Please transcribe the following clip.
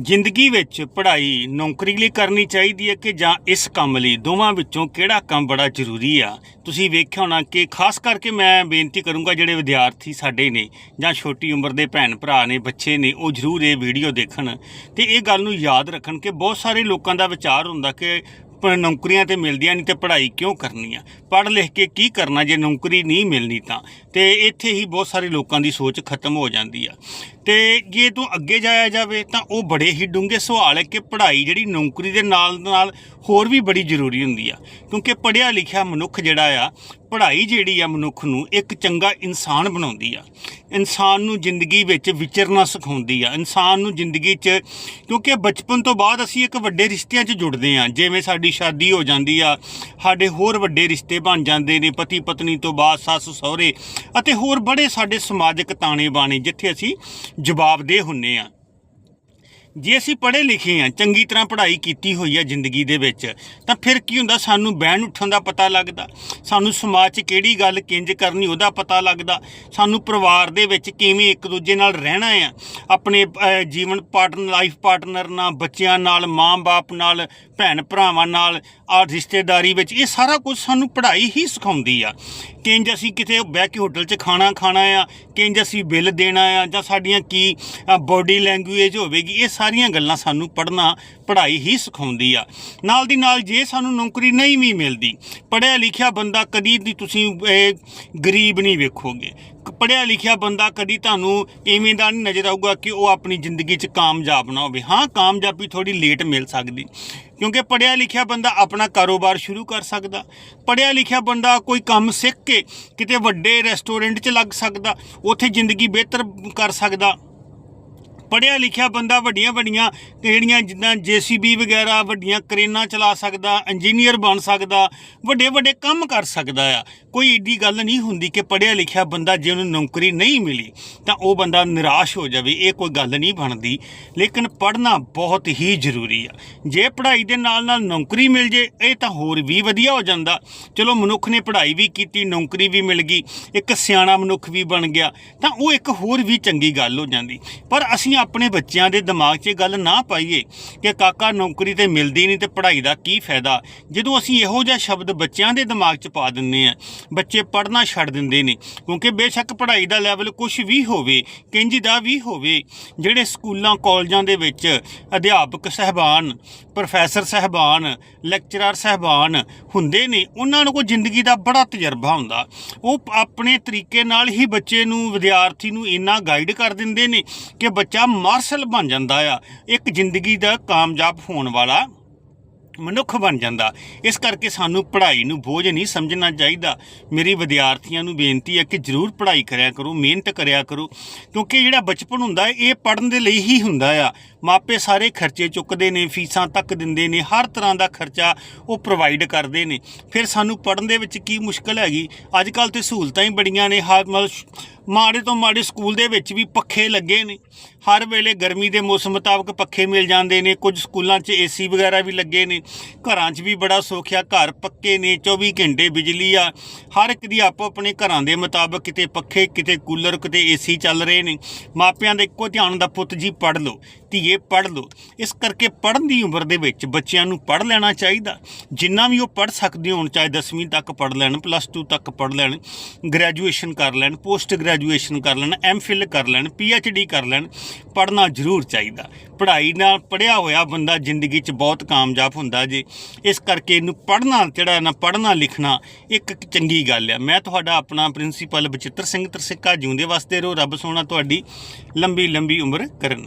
ਜ਼ਿੰਦਗੀ ਵਿੱਚ ਪੜ੍ਹਾਈ ਨੌਕਰੀ ਲਈ ਕਰਨੀ ਚਾਹੀਦੀ ਹੈ ਕਿ ਜਾਂ ਇਸ ਕੰਮ ਲਈ? ਦੋਵਾਂ ਵਿੱਚੋਂ ਕਿਹੜਾ ਕੰਮ ਬੜਾ ਜ਼ਰੂਰੀ ਆ? ਤੁਸੀਂ ਵੇਖਿਆ ਹੋਣਾ ਕਿ ਖਾਸ ਕਰਕੇ ਮੈਂ ਬੇਨਤੀ ਕਰੂੰਗਾ ਜਿਹੜੇ ਵਿਦਿਆਰਥੀ ਸਾਡੇ ਨੇ ਜਾਂ ਛੋਟੀ ਉਮਰ ਦੇ ਭੈਣ ਭਰਾ ਨੇ, ਬੱਚੇ ਨੇ, ਉਹ ਜ਼ਰੂਰ ਇਹ ਵੀਡੀਓ ਦੇਖਣ ਤੇ ਇਹ ਗੱਲ ਨੂੰ ਯਾਦ ਰੱਖਣ ਕਿ ਬਹੁਤ ਸਾਰੇ ਲੋਕਾਂ ਦਾ ਵਿਚਾਰ ਹੁੰਦਾ ਕਿ ਪ- ਨੌਕਰੀਆਂ ਤੇ ਮਿਲਦੀਆਂ ਨਹੀਂ ਤੇ ਪੜ੍ਹਾਈ ਕਿਉਂ ਕਰਨੀ ਆ? ਪੜ੍ਹ ਲਿਖ ਕੇ ਕੀ ਕਰਨਾ, ਜੇ ਨੌਕਰੀ ਨਹੀਂ ਮਿਲਣੀ ਤਾਂ? ਤੇ ਇੱਥੇ ਹੀ ਬਹੁਤ ਸਾਰੇ ਲੋਕਾਂ ਦੀ ਸੋਚ ਖਤਮ ਹੋ ਜਾਂਦੀ ਆ। ਤੇ ਜੇ ਤੂੰ ਅੱਗੇ ਜਾਇਆ ਜਾਵੇ ਤਾਂ ਉਹ ਬੜੇ ਹੀ ਡੂੰਘੇ ਸਵਾਲ ਹੈ ਕਿ ਪੜ੍ਹਾਈ ਜਿਹੜੀ ਨੌਕਰੀ ਦੇ ਨਾਲ ਨਾਲ ਹੋਰ ਵੀ ਬੜੀ ਜ਼ਰੂਰੀ ਹੁੰਦੀ ਆ। ਕਿਉਂਕਿ ਪੜ੍ਹਿਆ ਲਿਖਿਆ ਮਨੁੱਖ ਜਿਹੜਾ ਆ, ਪੜ੍ਹਾਈ ਜਿਹੜੀ ਆ ਮਨੁੱਖ ਨੂੰ ਇੱਕ ਚੰਗਾ ਇਨਸਾਨ ਬਣਾਉਂਦੀ ਆ। ਇਨਸਾਨ ਨੂੰ ਜ਼ਿੰਦਗੀ ਵਿੱਚ ਵਿਚਰਨਾ ਸਿਖਾਉਂਦੀ ਆ। ਇਨਸਾਨ ਨੂੰ ਜ਼ਿੰਦਗੀ 'ਚ, ਕਿਉਂਕਿ ਬਚਪਨ ਤੋਂ ਬਾਅਦ ਅਸੀਂ ਇੱਕ ਵੱਡੇ ਰਿਸ਼ਤਿਆਂ 'ਚ ਜੁੜਦੇ ਆ। ਜਿਵੇਂ ਸਾਡੀ ਸ਼ਾਦੀ ਹੋ ਜਾਂਦੀ ਆ, ਸਾਡੇ ਹੋਰ ਵੱਡੇ ਰਿਸ਼ਤੇ ਬਣ ਜਾਂਦੇ ਨੇ, ਪਤੀ ਪਤਨੀ ਤੋਂ ਬਾਅਦ ਸੱਸ ਸਹੁਰੇ ਅਤੇ ਹੋਰ ਬੜੇ ਸਾਡੇ ਸਮਾਜਿਕ ਤਾਣੇ ਬਾਣੇ ਜਿੱਥੇ ਅਸੀਂ ਜਵਾਬਦੇਹ ਹੁੰਨੇ ਆ। ਜੇ ਅਸੀਂ ਪੜ੍ਹੇ ਲਿਖੇ ਆ ਚੰਗੀ ਤਰ੍ਹਾਂ ਪੜ੍ਹਾਈ ਕੀਤੀ ਹੋਈ ਆ ਜ਼ਿੰਦਗੀ ਦੇ ਵਿੱਚ, ਤਾਂ ਫਿਰ ਕੀ ਹੁੰਦਾ? ਸਾਨੂੰ ਬਹਿਣ ਉੱਠਣ ਦਾ ਪਤਾ ਲੱਗਦਾ। ਸਾਨੂੰ ਸਮਾਜ 'ਚ ਕਿਹੜੀ ਗੱਲ ਕਿੰਜ ਕਰਨੀ, ਉਹਦਾ ਪਤਾ ਲੱਗਦਾ। ਸਾਨੂੰ ਪਰਿਵਾਰ ਦੇ ਵਿੱਚ ਕਿਵੇਂ ਇੱਕ ਦੂਜੇ ਨਾਲ ਰਹਿਣਾ ਆ ਆਪਣੇ ਜੀਵਨ ਪਾਰਟਨਰ ਲਾਈਫ ਪਾਰਟਨਰ ਨਾਲ, ਬੱਚਿਆਂ ਨਾਲ, ਮਾਂ-ਬਾਪ ਨਾਲ ਭੈਣ ਭਰਾਵਾਂ ਨਾਲ ਆ ਰਿਸ਼ਤੇਦਾਰੀ ਵਿੱਚ, ਇਹ ਸਾਰਾ ਕੁਝ ਸਾਨੂੰ ਪੜ੍ਹਾਈ ਹੀ ਸਿਖਾਉਂਦੀ ਆ। ਕਿੰਜ ਅਸੀਂ ਕਿਤੇ ਬਹਿ ਕੇ ਹੋਟਲ 'ਚ ਖਾਣਾ ਖਾਣਾ ਆ? ਕਿੰਜ ਅਸੀਂ ਬਿੱਲ ਦੇਣਾ ਆ? ਜਾਂ ਸਾਡੀਆਂ ਕੀ ਬੋਡੀ ਲੈਂਗੁਏਜ ਹੋਵੇਗੀ? ਇਹ ਸਾਰੀਆਂ ਗੱਲਾਂ ਸਾਨੂੰ ਪੜ੍ਹਨਾ, ਪੜ੍ਹਾਈ ਹੀ ਸਿਖਾਉਂਦੀ ਆ। ਨਾਲ ਦੀ ਨਾਲ ਜੇ ਸਾਨੂੰ ਨੌਕਰੀ ਨਹੀਂ ਵੀ ਮਿਲਦੀ, ਪੜ੍ਹਿਆ ਲਿਖਿਆ ਬੰਦਾ ਕਦੀ ਵੀ ਤੁਸੀਂ ਗਰੀਬ ਨਹੀਂ ਵੇਖੋਗੇ। ਪੜ੍ਹਿਆ ਲਿਖਿਆ ਬੰਦਾ ਕਦੀ ਤੁਹਾਨੂੰ ਇਵੇਂ ਦਾ ਨਹੀਂ ਨਜ਼ਰ ਆਊਗਾ ਕਿ ਉਹ ਆਪਣੀ ਜ਼ਿੰਦਗੀ 'ਚ ਕਾਮਯਾਬ ਨਾ ਹੋਵੇ। ਹਾਂ, ਕਾਮਯਾਬੀ ਥੋੜੀ ਲੇਟ ਮਿਲ ਸਕਦੀ, ਕਿਉਂਕਿ ਪੜ੍ਹਿਆ ਲਿਖਿਆ ਬੰਦਾ ਆਪਣਾ ਕਾਰੋਬਾਰ ਸ਼ੁਰੂ ਕਰ ਸਕਦਾ। ਪੜ੍ਹਿਆ ਲਿਖਿਆ ਬੰਦਾ ਕੋਈ ਕੰਮ ਸਿੱਖ ਕੇ ਕਿਤੇ ਵੱਡੇ ਰੈਸਟੋਰੈਂਟ 'ਚ ਲੱਗ ਸਕਦਾ, ਉੱਥੇ ਜ਼ਿੰਦਗੀ ਬਿਹਤਰ ਕਰ ਸਕਦਾ। ਪੜ੍ਹਿਆ ਲਿਖਿਆ ਬੰਦਾ ਵੱਡੀਆਂ ਵੱਡੀਆਂ ਜਿਹੜੀਆਂ ਜਿੱਦਾਂ ਜੀਸੀਬੀ ਵਗੈਰਾ ਵੱਡੀਆਂ ਕਰੇਨਾਂ ਚਲਾ ਸਕਦਾ, ਇੰਜੀਨੀਅਰ ਬਣ ਸਕਦਾ, ਵੱਡੇ ਵੱਡੇ ਕੰਮ ਕਰ ਸਕਦਾ ਆ। ਕੋਈ ਏਡੀ ਗੱਲ ਨਹੀਂ ਹੁੰਦੀ ਕਿ ਪੜ੍ਹਿਆ ਲਿਖਿਆ ਬੰਦਾ ਜੇ ਉਹਨੂੰ ਨੌਕਰੀ ਨਹੀਂ ਮਿਲੀ, ਤਾਂ ਉਹ ਬੰਦਾ ਨਿਰਾਸ਼ ਹੋ ਜਾਵੇ, ਇਹ ਕੋਈ ਗੱਲ ਨਹੀਂ ਬਣਦੀ। ਲੇਕਿਨ ਪੜ੍ਹਨਾ ਬਹੁਤ ਹੀ ਜ਼ਰੂਰੀ ਆ। ਜੇ ਪੜ੍ਹਾਈ ਦੇ ਨਾਲ ਨਾਲ ਨੌਕਰੀ ਮਿਲ ਜੇ, ਇਹ ਤਾਂ ਹੋਰ ਵੀ ਵਧੀਆ ਹੋ ਜਾਂਦਾ। ਚਲੋ ਮਨੁੱਖ ਨੇ ਪੜ੍ਹਾਈ ਵੀ ਕੀਤੀ, ਨੌਕਰੀ ਵੀ ਮਿਲ ਗਈ, ਇੱਕ ਸਿਆਣਾ ਮਨੁੱਖ ਵੀ ਬਣ ਗਿਆ, ਤਾਂ ਉਹ ਇੱਕ ਹੋਰ ਵੀ ਚੰਗੀ ਗੱਲ ਹੋ ਜਾਂਦੀ। ਪਰ ਅਸੀਂ ਆਪਣੇ ਬੱਚਿਆਂ ਦੇ ਦਿਮਾਗ 'ਚ ਗੱਲ ਨਾ ਪਾਈਏ ਕਿ ਕਾਕਾ ਨੌਕਰੀ ਤੇ ਮਿਲਦੀ ਨਹੀਂ ਤੇ ਪੜ੍ਹਾਈ ਦਾ ਕੀ ਫਾਇਦਾ। ਜਦੋਂ ਅਸੀਂ ਇਹੋ ਜਿਹਾ ਸ਼ਬਦ ਬੱਚਿਆਂ ਦੇ ਦਿਮਾਗ 'ਚ ਪਾ ਦਿੰਨੇ ਆ ਬੱਚੇ ਪੜ੍ਹਨਾ ਛੱਡ ਦਿੰਦੇ ਨੇ, ਕਿਉਂਕਿ ਬੇਸ਼ੱਕ ਪੜ੍ਹਾਈ ਦਾ ਲੈਵਲ ਕੁਝ ਵੀ ਹੋਵੇ, ਕਿੰਜ ਦਾ ਵੀ ਹੋਵੇ, ਜਿਹੜੇ ਸਕੂਲਾਂ, ਕਾਲਜਾਂ ਦੇ ਵਿੱਚ ਅਧਿਆਪਕ ਸਹਿਬਾਨ, ਪ੍ਰੋਫੈਸਰ ਸਹਿਬਾਨ, ਲੈਕਚਰਰ ਸਹਿਬਾਨ ਹੁੰਦੇ ਨੇ, ਉਹਨਾਂ ਨੂੰ ਕੋਈ ਜ਼ਿੰਦਗੀ ਦਾ ਬੜਾ ਤਜਰਬਾ ਹੁੰਦਾ। ਉਹ ਆਪਣੇ ਤਰੀਕੇ ਨਾਲ ਹੀ ਬੱਚੇ ਨੂੰ, ਵਿਦਿਆਰਥੀ ਨੂੰ ਇੰਨਾ ਗਾਈਡ ਕਰ ਦਿੰਦੇ ਨੇ ਕਿ ਬੱਚਾ ਮਾਰਸ਼ਲ ਬਣ ਜਾਂਦਾ ਆ। ਇੱਕ ਜ਼ਿੰਦਗੀ ਦਾ ਕਾਮਯਾਬ ਹੋਣ ਵਾਲਾ ਮਨੁੱਖ ਬਣ ਜਾਂਦਾ। ਇਸ ਕਰਕੇ ਸਾਨੂੰ ਪੜ੍ਹਾਈ ਨੂੰ ਬੋਝ ਨਹੀਂ ਸਮਝਣਾ ਚਾਹੀਦਾ। ਮੇਰੀ ਵਿਦਿਆਰਥੀਆਂ ਨੂੰ ਬੇਨਤੀ ਹੈ ਕਿ ਜ਼ਰੂਰ ਪੜ੍ਹਾਈ ਕਰਿਆ ਕਰੋ, ਮਿਹਨਤ ਕਰਿਆ ਕਰੋ। ਕਿਉਂਕਿ ਜਿਹੜਾ ਬਚਪਨ ਹੁੰਦਾ ਹੈ, ਇਹ ਪੜ੍ਹਨ ਦੇ ਲਈ ਹੀ ਹੁੰਦਾ ਆ। ਮਾਪੇ ਸਾਰੇ ਖਰਚੇ ਚੁੱਕਦੇ ਨੇ, ਫੀਸਾਂ ਤੱਕ ਦਿੰਦੇ ਨੇ, ਹਰ ਤਰ੍ਹਾਂ ਦਾ ਖਰਚਾ ਉਹ ਪ੍ਰੋਵਾਈਡ ਕਰਦੇ ਨੇ। ਫਿਰ ਸਾਨੂੰ ਪੜ੍ਹਨ ਦੇ ਵਿੱਚ ਕੀ ਮੁਸ਼ਕਲ ਹੈਗੀ? ਅੱਜ ਕੱਲ ਤੇ ਸਹੂਲਤਾਂ ਹੀ ਬੜੀਆਂ ਨੇ। ਹਰ ਮਤਲਬ ਮਾੜੇ ਤੋਂ ਮਾੜੇ ਸਕੂਲ ਦੇ ਵਿੱਚ ਵੀ ਪੱਖੇ ਲੱਗੇ ਨੇ। ਹਰ ਵੇਲੇ ਗਰਮੀ ਦੇ ਮੌਸਮ ਮੁਤਾਬਕ ਪੱਖੇ ਮਿਲ ਜਾਂਦੇ ਨੇ। ਕੁਝ ਸਕੂਲਾਂ 'ਚ ਏਸੀ ਵਗੈਰਾ ਵੀ ਲੱਗੇ ਨੇ। ਘਰਾਂ 'ਚ ਵੀ ਬੜਾ ਸੌਖਿਆ ਘਰ ਪੱਕੇ ਨੇ 24 ਘੰਟੇ ਬਿਜਲੀ ਆ। ਹਰ ਇੱਕ ਦੀ ਆਪੋ ਆਪਣੇ ਘਰਾਂ ਦੇ ਮੁਤਾਬਕ ਕਿਤੇ ਪੱਖੇ, ਕਿਤੇ ਕੂਲਰ, ਕਿਤੇ ਏਸੀ ਚੱਲ ਰਹੇ ਨੇ। ਮਾਪਿਆਂ ਦਾ ਇੱਕੋ ਧਿਆਨ ਦਾ ਪੁੱਤ ਜੀ, ਪੜ੍ਹ ਲਓ। ਧੀਏ, ਪੜ੍ਹ ਲਓ। ਇਸ ਕਰਕੇ ਪੜ੍ਹਨ ਦੀ ਉਮਰ ਦੇ ਵਿੱਚ ਬੱਚਿਆਂ ਨੂੰ ਪੜ੍ਹ ਲੈਣਾ ਚਾਹੀਦਾ। ਜਿੰਨਾ ਵੀ ਉਹ ਪੜ੍ਹ ਸਕਦੇ ਹੋਣ, ਚਾਹੇ 10ਵੀਂ ਤੱਕ ਪੜ੍ਹ ਲੈਣ ਪਲੱਸ 2 ਤੱਕ ਪੜ੍ਹ ਲੈਣ ਗ੍ਰੈਜੂਏਸ਼ਨ ਕਰ ਲੈਣ ਪੋਸਟ ਗ੍ਰੈਜੂਏਸ਼ਨ ਕਰ ਲੈਣ ਐਮਫਿਲ ਕਰ ਲੈਣ ਡੀ ਕਰ ਲੈਣ, ਪੜ੍ਹਨਾ ਜ਼ਰੂਰ ਚਾਹੀਦਾ। ਪੜ੍ਹਾਈ ਨਾਲ ਪੜ੍ਹਿਆ ਹੋਇਆ ਬੰਦਾ ਜ਼ਿੰਦਗੀ 'ਚ ਬਹੁਤ ਕਾਮਯਾਬ ਹੁੰਦਾ ਜੇ। ਇਸ ਕਰਕੇ ਇਹਨੂੰ ਪੜ੍ਹਨਾ, ਜਿਹੜਾ ਨਾ ਪੜ੍ਹਨਾ ਲਿਖਣਾ, ਇੱਕ ਚੰਗੀ ਗੱਲ ਆ। ਮੈਂ ਤੁਹਾਡਾ ਆਪਣਾ ਪ੍ਰਿੰਸੀਪਲ ਬਚਿੱਤਰ ਸਿੰਘ ਤਰਸਿੱਕਾ ਜਿਉਂਦੇ ਵਾਸਤੇ ਰਹੋ ਰੱਬ ਸੋਹਣਾ ਤੁਹਾਡੀ ਲੰਬੀ ਲੰਬੀ ਉਮਰ ਕਰਨ।